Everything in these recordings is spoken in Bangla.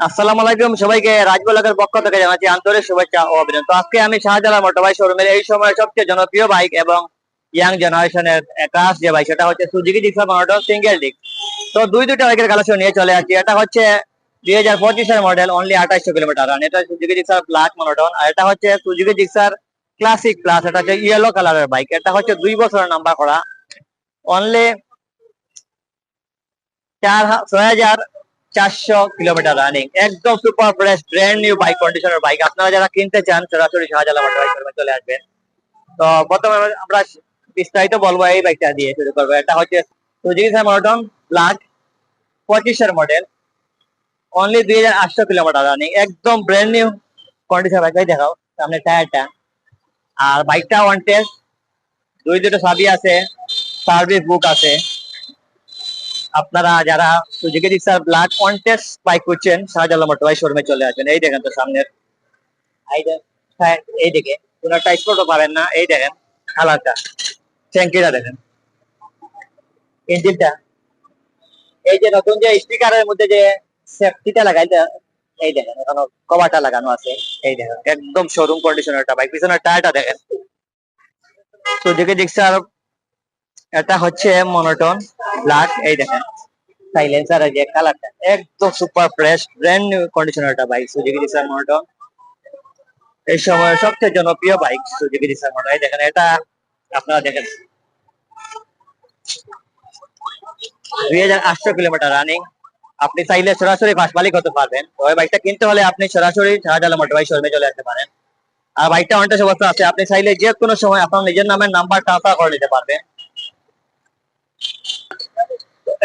আসসালামু আলাইকুম সবাইকে রাজবলাকের পক্ষ থেকে জানাচ্ছি আন্তরিক শুভেচ্ছা ও অভিনন্দন। তো আজকে আমি শাহজালাল মোটরবাইক শোরুমের এই সময়ের সবচেয়ে জনপ্রিয় বাইক এবং ইয়াং জেনারেশনের ক্লাস যে বাইক, সেটা হচ্ছে Suzuki Gixxer monotone single disc তো দুই দুটো বাইকের কালেকশন নিয়ে চলে আসছি। এটা হচ্ছে দুই হাজার পঁচিশের মডেল অনলি আঠাশশো কিলোমিটার রান এটা সুজুকি জিক্সার ব্ল্যাক মনোটন আর এটা হচ্ছে সুজুকি জিক্সার ক্লাসিক প্লাস এটা হচ্ছে ইয়েলো কালারের বাইক। এটা হচ্ছে দুই বছরের নাম্বার করা। অনলি চার ছয় হাজার চারশো কিলোমিটার রানিং একদম super fresh brand new bike কন্ডিশনের বাইক আপনারা যারা কিনতে চান, সরাসরি চলে আসবেন। তো প্রথমে আমরা বিস্তারিত বলব এই বাইকটা দিয়ে শুরু করব। এটা হচ্ছে সুজুকি মনোটন ব্ল্যাক পঁচিশের মডেল অনলি দুই হাজার আটশো কিলোমিটার রানিং একদম ব্র্যান্ড নিউ কন্ডিশন বাইক ভাই দেখাও, সামনে টায়ারটা আর বাইকটা ওয়ান টেস্ট দুই দুটো সাবি আছে সার্ভিস বুক আছে। আপনারা যারা সুজুকি রিক্সার ব্ল্যাক কন্টেস্ট বাইক করছেন শাহজালাল মোটরবাই শোরুমে চলে আসবেন। এই দেখেন তো সামনের। এই দিকে। কোনো টাইস করতে পারেন না। এই দেখেন কালারটা ট্যাঙ্কিটা দেখেন। ইঞ্জিনটা এই যে নতুন যে স্পিকারের মধ্যে যে সেফটিটা লাগাইতে, এই দেখেন, এখনও কভারটা লাগানো আছে। এই দেখেন, একদম শোরুম কন্ডিশনের একটা বাইক পিছনের টায়ারটা দেখেন। সুজুকি রিক্সার এটা হচ্ছে মনোটন ব্ল্যাক এই দেখেন। সাইলেন্সার যে কালারটা একদম super fresh brand new conditioner একটা বাইক সুজুকি ডিসার এই সময় সবচেয়ে জনপ্রিয় বাইক সুজুকি ডিসার এই দেখেন, এটা আপনারা দেখেন। দুই হাজার আটশো কিলোমিটার রানিং আপনি চাইলে সরাসরি বাস মালিক হতে পারবেন ওই বাইকটা কিনতে হলে আপনি সরাসরি শাহজালাল মোটর বাইক শোরুমে চলে আসতে পারেন। আর বাইকটা অনেকটা অবস্থা আছে। আপনি চাইলে যে কোনো সময় আপনার নিজের নামের নাম্বার ট্রান্সফার করে নিতে পারবেন।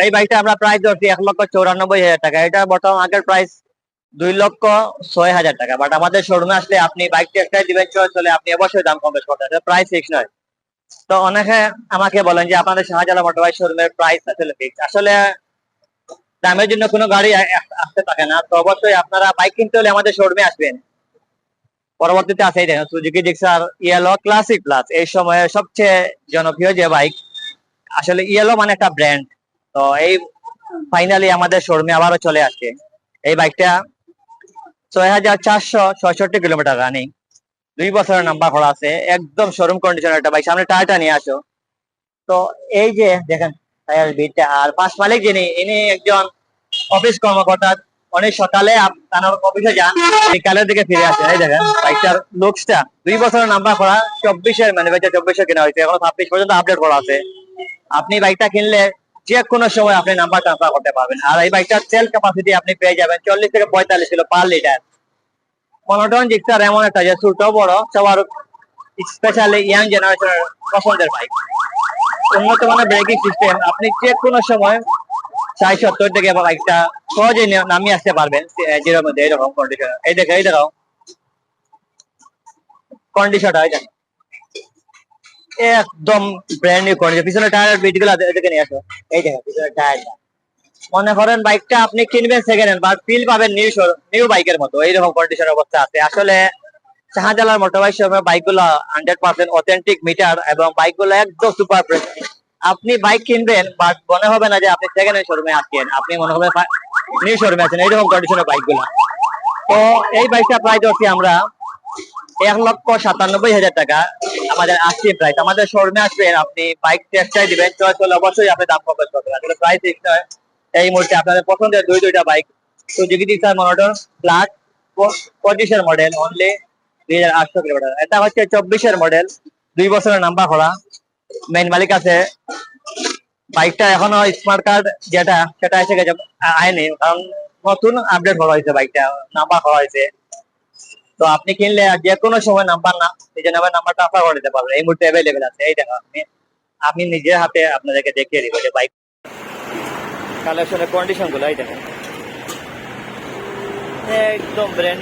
এই বাইকটা আমরা প্রাইস ধরছি এক লক্ষ চৌরানব্বই হাজার টাকা। এটা বর্তমান আগের প্রাইস দুই লক্ষ ছয় হাজার টাকা। বাট আমাদের শোরুমে আসলে আপনি বাইকটি একটাই দিবেন চয়েস হলে আপনি অবশ্যই দাম কম বেশ করতে প্রাইস ফিক্স নয়। তো অনেকে আমাকে বলেন যে আপনাদের শাহজালাল মোটর বাইক শোরুমের প্রাইস আসলে ফিক্স আসলে দামের জন্য কোনো গাড়ি আসতে থাকে না। তো অবশ্যই আপনারা বাইক কিনতে হলে আমাদের শোরুমে আসবেন। পরবর্তীতে আছে এই দেখেন Suzuki Gixxer yellow classic plus এই সময়ে সবচেয়ে জনপ্রিয় যে বাইক, আসলে ইয়েলো মানে একটা ব্র্যান্ড তো এই ফাইনালি আমাদের শোরুমে আবারও চলে আসছে। এই বাইকটা ছয় হাজার চারশো ছয়ষট্টি কিলোমিটার রানিং দুই বছরের নাম্বার করা আছে, একদম শোরুম কন্ডিশনের একটা বাইক সামনে টায়ারটা নিয়ে আসো। তো এই যে দেখেন টায়ার বিটটা আর পাঁচ মালিক যিনি, ইনি একজন অফিস কর্মকর্তা। অনেক সকালে আপ- তার অফিসে যান, বিকালের দিকে ফিরে আসেন। এই দেখেন বাইকটার লুকসটা দুই বছরের নাম্বার করা চব্বিশের ম্যানুফ্যাকচার চব্বিশে কেনা হয়েছে। এখন ছাব্বিশ পর্যন্ত আপডেট করা আছে। আপনি বাইকটা কিনলে যে কোনো সময় আপনি নাম্বার ট্রান্সফার করতে পারবেন। আর এই বাইকটার তেল ক্যাপাসিটি আপনি পেয়ে যাবেন চল্লিশ থেকে পঁয়তাল্লিশ kilo per litre monotone Gixxer এমন একটা যে ছোট, বড়, সবার স্পেশালি ইয়াং জেনারেশনের পছন্দের বাইক উন্নত মানের ব্রেকিং সিস্টেম আপনি যে কোনো সময় ষাট, সত্তর থেকে বাইকটা সহজেই নে- নামিয়ে আসতে পারবেন জিরোর মধ্যে এরকম কন্ডিশন এই দেখো এই দেখো। কন্ডিশনটা এই দেখো একদম ব্র্যান্ড নিউ কন্ডিশন পিছনে টায়ার বিটগুলো এদিকে নিয়ে আসো। এই দেখো, পিছনে টায়ারটা মনে করেন বাইকটা আপনি কিনবেন সেকেন্ড হ্যান্ড বা ফিল পাবেন নিউ নিউ বাইকের মতো। এইরকম কন্ডিশন অবস্থা আছে। আসলে শাহজালাল মোটর বাইক শোরুমে বাইকগুলো হান্ড্রেড পার্সেন্ট অথেন্টিক মিটার এবং বাইকগুলো একদম সুপার ফ্রেশ আপনি বাইক কিনবেন বাট মনে হবে না যে আপনি সেকেন্ড হ্যান্ড শোরুমে আসছেন আপনি মনে হবে নিউ শোরুমে আছেন। এইরকম কন্ডিশনের বাইকগুলো তো এই বাইকটা প্রায় হচ্ছে আমরা এক লক্ষ সাতানব্বই হাজার টাকা আমাদের আসছে প্রাইস আমাদের শোরুমে আসবেন, আপনি বাইক টেস্টাই দিবেন করলে অবশ্যই আপনি দাম কম বেশ করবেন। আসলে প্রাইস এই মুহূর্তে আপনাদের পছন্দের দুই দুইটা bike Suzuki Gixxer monotone black পঁচিশের মডেল অনলি দুই হাজার আটশো কিলোমিটার এটা হচ্ছে চব্বিশের মডেল দুই বছরের নাম্বার করা মেইন মালিক আছে। বাইকটা এখনও স্মার্ট কার্ড যেটা, সেটা এসে গেছে আয়নি। কারণ নতুন আপডেট করা হয়েছে বাইকটা নাম্বার করা হয়েছে। তো আপনি কিনলে যে কোনো সময় নাম্বার না, নিজের নামের নাম্বার ট্রান্সফার করে দিতে পারবেন। এই মুহূর্তে অ্যাভেলেবেল আছে। এই দেখো আপনি আমি নিজের হাতে আপনাদেরকে দেখিয়ে দিব যে বাইক কালেকশনের কন্ডিশনগুলো এই দেখেন একদম ব্র্যান্ড